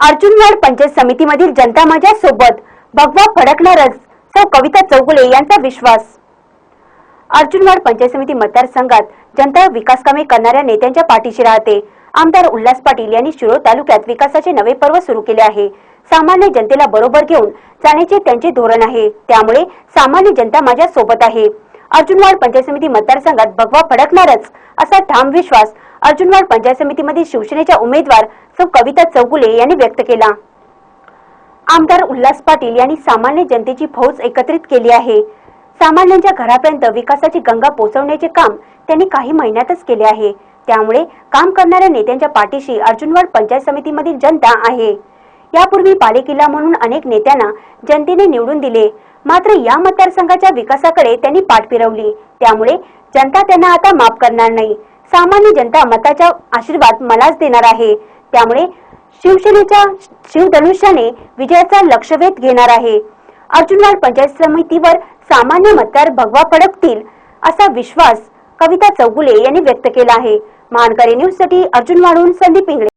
अर्जुनवाड पंचायत समितीमधील जनता माझ्या सोबत. भगवा फडकणारच. सौ कविता चौगुले यांचा विश्वास. अर्जुनवाड पंचायत समिती मतदारसंघात जनता विकास कामे करणाऱ्या नेत्यांच्या पाठीशी राहते. आमदार उल्हास पाटील यांनी शिरोळ तालुक्यात विकासाचे नवे पर्व सुरू केले आहे. सामान्य जनतेला बरोबर घेऊन जाण्याचे त्यांचे धोरण आहे. त्यामुळे सामान्य जनता माझ्या सोबत आहे. अर्जुनवाड पंचायत समिती मतदारसंघात भगवा फडकणारच असा ठाम विश्वास अर्जुनवाड पंचायत समितीमध्ये शिवसेनेच्या उमेदवार सौ कविता चौगुले यांनी व्यक्त केला. आमदार उल्हास पाटील यांनी सामान्य जनतेची फौज एकत्रित केली आहे. सामान्यांच्या घरापर्यंत विकासाची गंगा पोहोचवण्याचे काम त्यांनी काही महिन्यातच केले आहे. त्यामुळे काम करणाऱ्या नेत्यांच्या पाठीशी अर्जुनवाड पंचायत समितीमधील जनता आहे. यापूर्वी पालिकेला म्हणून अनेक नेत्यांना जनतेने निवडून दिले. मात्र या मतदारसंघाच्या विकासाकडे त्यांनी पाठ फिरवली. त्यामुळे जनता त्यांना आता माफ करणार नाही. सामान्य जनता मताचा आशीर्वाद मलाच देणार आहे. त्यामुळे शिवसेनेच्या शिवधनुष्याने विजयाचा लक्षवेध घेणार आहे. अर्जुनवाड पंचायत समितीवर सामान्य मतदार भगवा फडकतील असा विश्वास कविता चौगुले यांनी व्यक्त केला आहे. महानकरी न्यूजसाठी अर्जुनवाडहून संदीप इंगळे.